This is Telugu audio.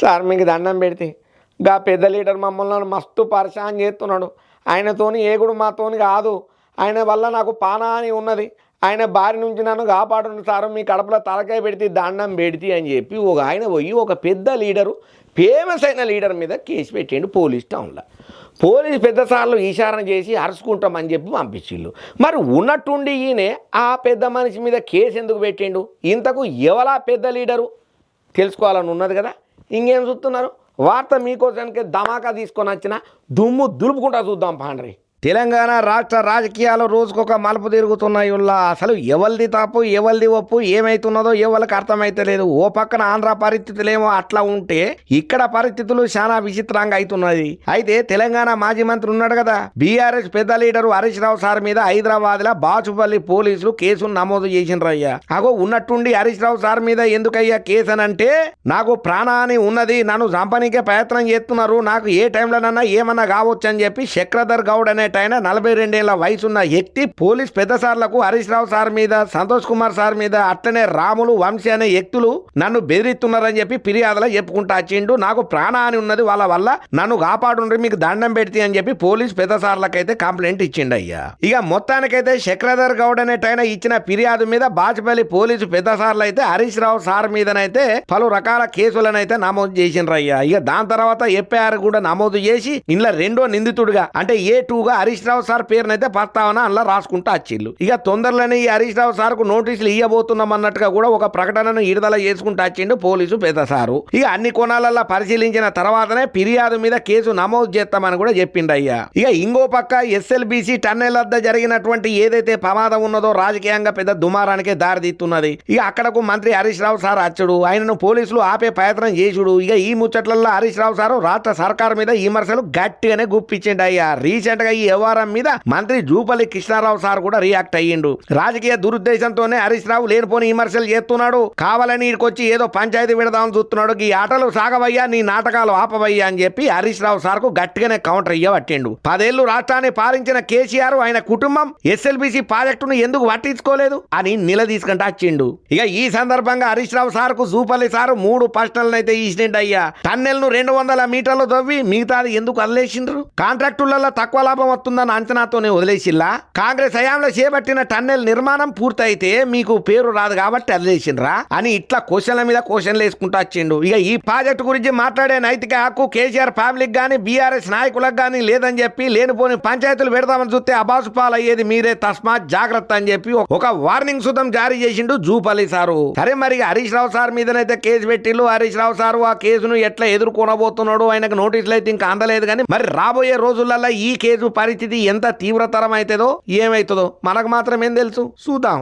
సార్ మీకు దండం పెడితే. గా పెద్ద లీడర్ మమ్మల్ని మస్తు పరిశాన్ చేస్తున్నాడు. ఆయనతోని ఏగుడు మాతోని కాదు. ఆయన వల్ల నాకు పానాని ఉన్నది. ఆయన బారి నుంచి నన్ను కాపాడును సార్. మీ కడపలో తలకాయ పెడితే దండం పెడితే అని చెప్పి ఒక ఆయన పోయి ఒక పెద్ద లీడరు ఫేమస్ అయిన లీడర్ మీద కేసు పెట్టిండు పోలీస్ టౌన్లో. పోలీస్ పెద్ద సార్లు ఈశారణ చేసి అరుచుకుంటామని చెప్పి పంపించిళ్ళు మరి ఉన్నట్టుండి ఈయనే ఆ పెద్ద మనిషి మీద కేసు ఎందుకు పెట్టిండు? ఇంతకు ఎవలా పెద్ద లీడరు? తెలుసుకోవాలని ఉన్నది కదా. ఇంకేం చూస్తున్నారు? వార్త మీకోసానికి ధమాకా తీసుకొని వచ్చిన దుమ్ము దులుపుకుంటా చూద్దాం పాండ్రి. తెలంగాణ రాష్ట్ర రాజకీయాలు రోజుకొక మలుపు తిరుగుతున్నాయి ఉల్లా. అసలు ఎవరిది తప్పు ఎవరిది ఒప్పు ఏమైతున్నదో ఎవరికి అర్థమైతలేదు ఓ పక్కన ఆంధ్ర పరిస్థితులేమో అట్లా ఉంటే ఇక్కడ పరిస్థితులు చాలా విచిత్రంగా అవుతున్నది అయితే తెలంగాణ మాజీ మంత్రి ఉన్నాడు కదా. బీఆర్ఎస్ పెద్ద లీడరు హరీష్ రావు సార్ మీద హైదరాబాద్లో బాచుపల్లి పోలీసులు కేసును నమోదు చేసినరయ్యా అగో ఉన్నట్టుండి హరీష్ రావు సార్ మీద ఎందుకయ్యా కేసు అని అంటే నాకు ప్రాణాన్ని ఉన్నది నన్ను చంపనీకే ప్రయత్నం చేస్తున్నారు నాకు ఏ టైంలోనన్నా ఏమన్నా కావచ్చు అని చెప్పి చక్రధర్ గౌడ్ అనే ఆయన నలభై రెండేళ్ళ వయసున్న వ్యక్తి పోలీస్ పెద్ద సార్లకు హరీష్ రావు సార్ మీద సంతోష్ కుమార్ సార్ మీద అట్లనే రాములు వంశీ అనే వ్యక్తులు నన్ను బెదిరిస్తున్నారని చెప్పి ఫిర్యాదులో చెప్పుకుంటా వచ్చిండు. నాకు ప్రాణహాని ఉన్నది వాళ్ళ వల్ల నన్ను కాపాడుండ్రి మీకు దండం పెడితే అని చెప్పి పోలీస్ పెద్ద సార్లకైతే కంప్లైంట్ ఇచ్చిండు అయ్యా ఇక మొత్తానికైతే శక్రధర్ గౌడ్ అనేటైన ఇచ్చిన ఫిర్యాదు మీద బాచుపల్లి పోలీసు పెద్ద సార్లు అయితే హరీష్ రావు సార్ మీదనైతే పలు రకాల కేసులనైతే నమోదు చేసిండ్రు అయ్యా ఇక దాని తర్వాత ఎఫ్ఐఆర్ కూడా నమోదు చేసి ఇంట్లో రెండో నిందితుడుగా అంటే ఏ టూగా హరీష్ రావు సార్ పేరునైతే ప్రస్తావన అందులో రాసుకుంటా వచ్చిళ్ళు. ఇక తొందరలోనే ఈ హరీష్ రావు సార్కు నోటీసులు ఇవ్వబోతున్నాం అన్నట్టుగా కూడా ఒక ప్రకటనను విడుదల చేసుకుంటూ వచ్చిండు పోలీసు పెద్ద సారు. ఇక అన్ని కోణాలలో పరిశీలించిన తర్వాతనే ఫిర్యాదు మీద కేసు నమోదు చేస్తామని కూడా చెప్పిండు అయ్యా ఇక ఇంకో పక్క ఎస్ఎల్బిసి టన్నెల్ వద్ద జరిగినటువంటి ఏదైతే ప్రమాదం ఉన్నదో రాజకీయంగా పెద్ద దుమారానికే దారితీస్తున్నది. ఇక అక్కడకు మంత్రి హరీష్ రావు సార్ అచ్చుడు ఆయనను పోలీసులు ఆపే ప్రయత్నం చేసుడు. ఇక ఈ ముచ్చట్లలో హరీష్ రావు సారు రాష్ట్ర సర్కార్ మీద విమర్శలు గట్టిగానే గుప్పించిండు అయ్యా రీసెంట్గా ఈ వ్యవహారం మీద మంత్రి జూపల్లి కృష్ణారావు సార్ కూడా రియాక్ట్ అయ్యిండు. రాజకీయ దురుద్దేశంతోనే హరీష్ రావు లేనిపోని విమర్శలు చేస్తున్నాడు. కావాలని ఇక్కడికి ఏదో పంచాయతీ విడదామని చూస్తున్నాడు. ఈ ఆటలు సాగవయ్యా నీ నాటకాలు ఆపవయ్యా అని చెప్పి హరీష్ రావు సార్కు గట్టిగానే కౌంటర్ ఇయ్యబట్టిండు. పదేళ్ళు రాష్ట్రాన్ని పాలించిన కేసీఆర్ ఆయన కుటుంబం ఎస్ఎల్బిసి ప్రాజెక్టును ఎందుకు పట్టించుకోలేదు అని నిలదీసుకుంటా వచ్చిండు. ఇక ఈ సందర్భంగా హరీష్ రావు సార్కు జూపల్లి సార్ మూడు ప్రశ్నలను అయితే ఇచ్చినట్టు అయ్యా. టన్నెల్ను రెండు వందల మీటర్లు తవ్వి మిగతాది ఎందుకు అల్లేసిండ్రు? కాంట్రాక్టులలో తక్కువ లాభం వస్తుందన్న అంచనాతోనే వదిలేసిల్లా? కాంగ్రెస్ హయాంలో చేపట్టిన టన్నెల్ నిర్మాణం పూర్తయితే మీకు పేరు రాదు కాబట్టి వదిలేసిండ్రా అని ఇట్లా క్వశ్చన్ల మీద క్వశ్చన్లు వేసుకుంటూ వచ్చిండు. ఇక ఈ ప్రాజెక్టు గురించి మాట్లాడే నైతిక హక్కు కేసీఆర్ ఫ్యామిలీకి కానీ బీఆర్ఎస్ నాయకులకు కానీ లేదని చెప్పి లేనిపోని పంచాయతీలు పెడదామని చూస్తే అబాసు పాలయ్యేది మీరే తస్మాత్ జాగ్రత్త అని చెప్పి ఒక వార్నింగ్ సుతం జారీ చేసిండు జూపల్లి సారు. సరే మరి హరీష్ రావు సార్ మీదనైతే కేసు పెట్టిల్లు. హరీష్ రావు సారు ఆ కేసును ఎట్లా ఎదుర్కొనబోతున్నాడు ఆయనకు నోటీసులు అయితే ఇంకా అందలేదు కానీ మరి రాబోయే రోజులలో ఈ కేసు పరిస్థితి ఎంత తీవ్రతరం అవుతుందో ఏమవుతుందో మనకు మాత్రం ఏం తెలుసు? చూద్దాం.